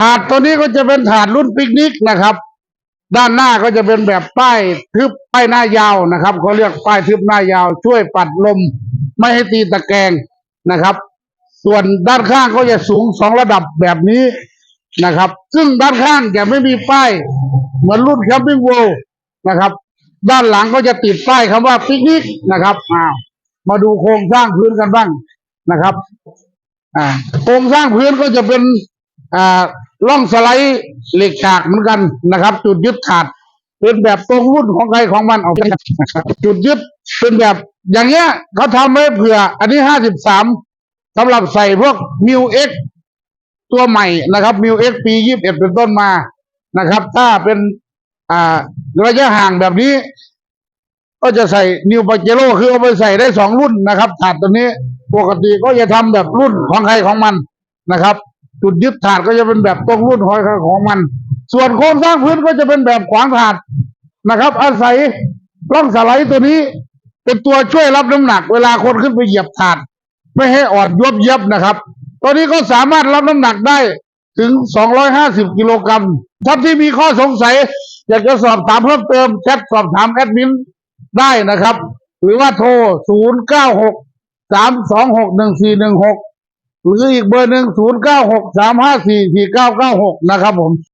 ถาดตัวนี้ก็จะเป็นถาดรุ่นปิกนิกนะครับ ด้านหน้าก็จะเป็นแบบป้ายทึบป้ายหน้ายาวนะครับเขาเรียกป้ายทึบหน้ายาว ช่วยปัดลมไม่ให้ตีตะแกรงนะครับ ส่วนด้านข้างก็จะสูงสองระดับแบบนี้นะครับ ซึ่งด้านข้างจะไม่มีป้ายเหมือนรุ่นแคมปิ้งโวนะครับ ด้านหลังก็จะติดป้ายคำว่าปิกนิกนะครับอ้าวมาดูโครงสร้างพื้นกันบ้างนะครับ อ่า โครงสร้างพื้นก็จะเป็น อ่า ล่องสไลด์เหล็กฉากเหมือนกันนะครับ จุดยึดขาดเป็นแบบตรงรุ่นของใครของมันออกนะครับจุดยึดเป็นแบบ อย่างเงี้ยเขาทำไว้เผื่อ อันนี้ห้าสิบสามสำหรับใส่พวกมิวเอ็กตัวใหม่นะครับมิวเอ็กปียี่สิบเอ็ดเป็นต้นมานะครับ ถ้าเป็นอ่าระยะห่างแบบนี้ ก็จะใส่นิวปาเจโร่คือเอาไปใส่ได้สองรุ่นนะครับถาดตัวนี้ปกติก็จะทำแบบรุ่นของใครของมันนะครับ จุดยึดถาดก็จะเป็นแบบตรงรุ่นของใครของมัน ส่วนโครงสร้างพื้นก็จะเป็นแบบขวางถาดนะครับ อาศัยร่องสไลด์ตัวนี้ เป็นตัวช่วยรับน้ำหนัก เวลาคนขึ้นไปเหยียบถาด ไม่ให้อ่อนยบเย็บนะครับ ตัวนี้ก็สามารถรับน้ำหนักได้ถึง 250 กิโลกรัมท่านที่มีข้อสงสัย อยากจะสอบถามเพิ่มเติมแชทสอบถามแอดมินได้นะครับ หรือว่าโทร 096 326 1416 หรืออีกเบอร์หนึ่งศูนย์เก้าหกสามห้าสี่สี่เก้าเก้าหกนะครับผม